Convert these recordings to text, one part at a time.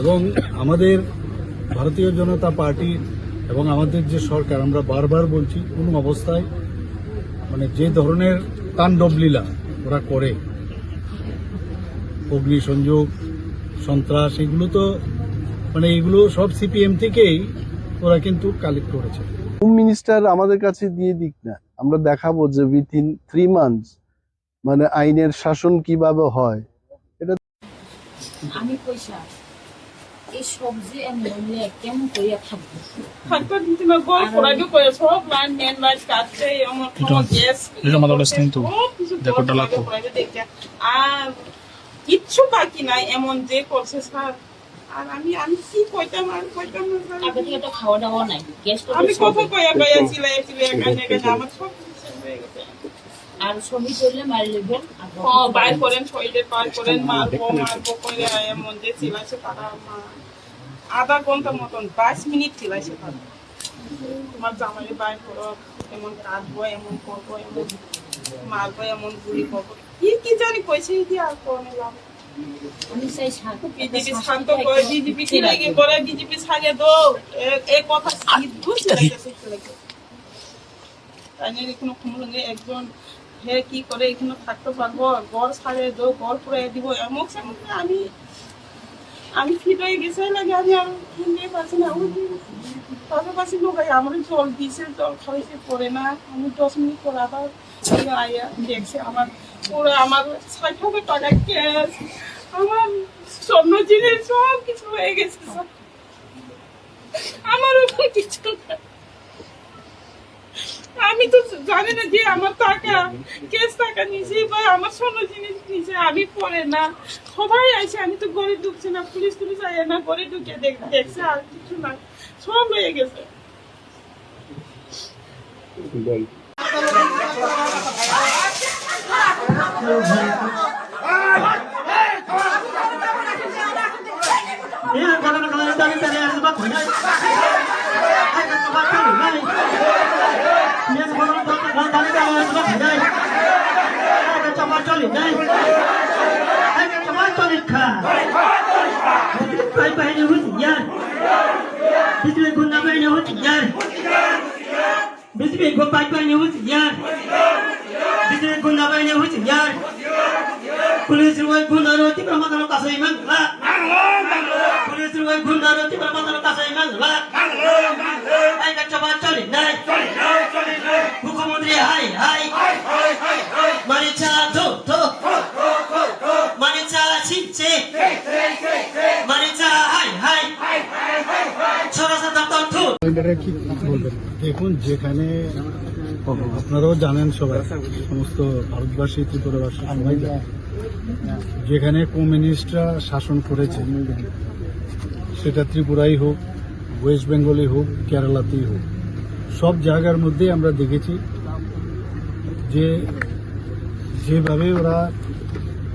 এবং আমাদের ভারতীয় জনতা পার্টি এবং আমাদের যে সরকার আমরা বারবার বলছি কোনো অবস্থায় মানে যে ধরনের তাণ্ডব লীলা ওরা করে অগ্নিসংযোগ সন্ত্রাস এগুলো তো মানে এগুলো সব সিপিএম থেকেই ওরা কিন্তু কালেক্ট করেছে। হোম মিনিস্টার আমাদের কাছে দিয়ে দিক না। আমরা দেখাবো যে উইথিন থ্রি মান্থস মানে আইনের শাসন কীভাবে হয়। এটা আমি পয়সা। এই সবজি আমি বললে কেমন করিয়া থাকব। থাকতে দিতে না গল পড়াইতে করে সব লাইন মেন লাইন কাটছে আমার কোনো গ্যাস এটা আমাদের কাছে কিন্তু রেকর্ডটা লাগবো। আর কিচ্ছু বাকি নাই এমন যে করছে স্যার আর আমি আমি কি কইতাম আর কইতাম না আগে থেকে তো খাওয়া দাওয়া নাই গ্যাস আমি কত কইয়া কইয়া চিলাই চিলাই কানে কানে আমার সব শেষ হয়ে গেছে। আর ছবি করলে মারি লেবেন আর বাইর করেন শরীরে পার করেন মারবো মারবো করে এমন যে চিলাইছে তারা মা। আধা ঘণ্টার মতন বাইশ মিনিট চিলাইছে তারা। তোমার জামাই বাইর করো এমন কাটবো এমন করব এমন মারবো এমন গুলি করব। কি কি জানি কইছে কি আর কোনে লাভ একজন হে কি করে এখানে থাকতে পারব? গড় ছাড়ে দো গড় পুরাই দিব, এমন আমি আমি ফিট হয়ে গেছে লাগে, আমি আর কিনতে পারছি না। ওই পাশাপাশি লোক আমার জল দিছে, জল খাইছে পড়ে না। আমি দশ মিনিট পরে আবার আইয়া দেখছে, আমার পুরো আমার ষাট হাজার টাকা ক্যাশ আমার স্বর্ণ জিনিস সব কিছু হয়ে গেছে। আমার উপর কিছু না। আমি তো জানি না যে আমার টাকা কেস টাকা নিছে বা আমার স্বর্ণ জিনিস নিছে আমি পরে না সবাই আছে আমি তো গড়ে ঢুকছি না পুলিশ টুলিশ আয় না গড়ে ঢুকে দেখ- দেখছে আর কিছু না সব হয়ে গেছে ko pa pa ni wuti yan. Bismillah ko na ba ni wuti yan. Pulis ruway guna ro ti brahma talo kasay man la. Pulis ruway guna ro ti brahma talo kasay man থু কি বলবেন? দেখুন, যেখানে আপনারাও জানেন সবাই, সমস্ত ভারতবাসী, ত্রিপুরাবাসী। যেখানে কমিউনিস্টরা শাসন করেছে, সেটা ত্রিপুরাই হোক, ওয়েস্ট বেঙ্গলই হোক, কেরালাতেই হোক। সব জায়গার মধ্যে আমরা দেখেছি যে যেভাবে ওরা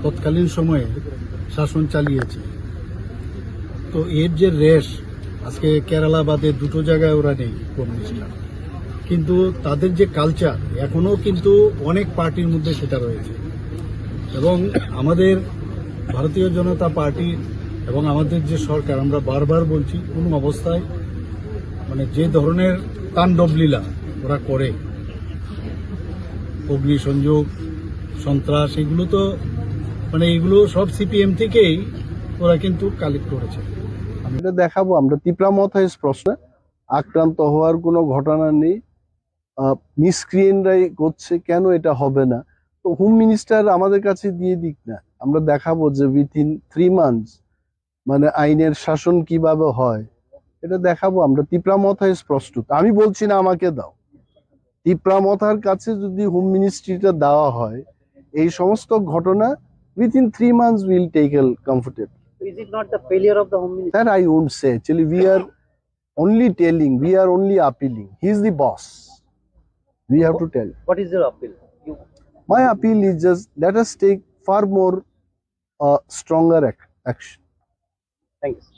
তৎকালীন সময়ে শাসন চালিয়েছে। তো এর যে রেশ আজকে কেরালা বাদে দুটো জায়গায় ওরা নেই কমিউনিস্টরা কিন্তু তাদের যে কালচার এখনও কিন্তু অনেক পার্টির মধ্যে সেটা রয়েছে। এবং আমাদের ভারতীয় জনতা পার্টি এবং আমাদের যে সরকার, আমরা বারবার বলছি, কোনো অবস্থায় মানে যে ধরনের তাণ্ডব লীলা ওরা করে, অগ্নিসংযোগ, সন্ত্রাস, এগুলো তো মানে এগুলো সব সিপিএম থেকেই ওরা কিন্তু কালেক্ট করেছে। এটা দেখাবো, আমরা তিপ্রামথায় স্পষ্ট আক্রান্ত হওয়ার কোনো ঘটনা নেই। মিসক্রিয়েনরাই করছে কেন এটা হবে না? তো হোম মিনিস্টার আমাদের কাছে দিয়ে দিক না। আমরা দেখাবো যে উইথিন থ্রি মান্থস মানে আইনের শাসন কীভাবে হয়। এটা দেখাবো, আমরা তিপ্রামথায় প্রস্তুত আমি বলছি না আমাকে দাও। তিপ্রামথার কাছে যদি হোম মিনিস্ট্রিটা দেওয়া হয়, এই সমস্ত ঘটনা within three months will tackle comfortable Is it not the failure of the home minister? That I won't say. Actually, we are only telling, we are only appealing. He's the boss. We have to tell. What is your appeal? You My appeal is just let us take far more uh, stronger ac- action. thank you.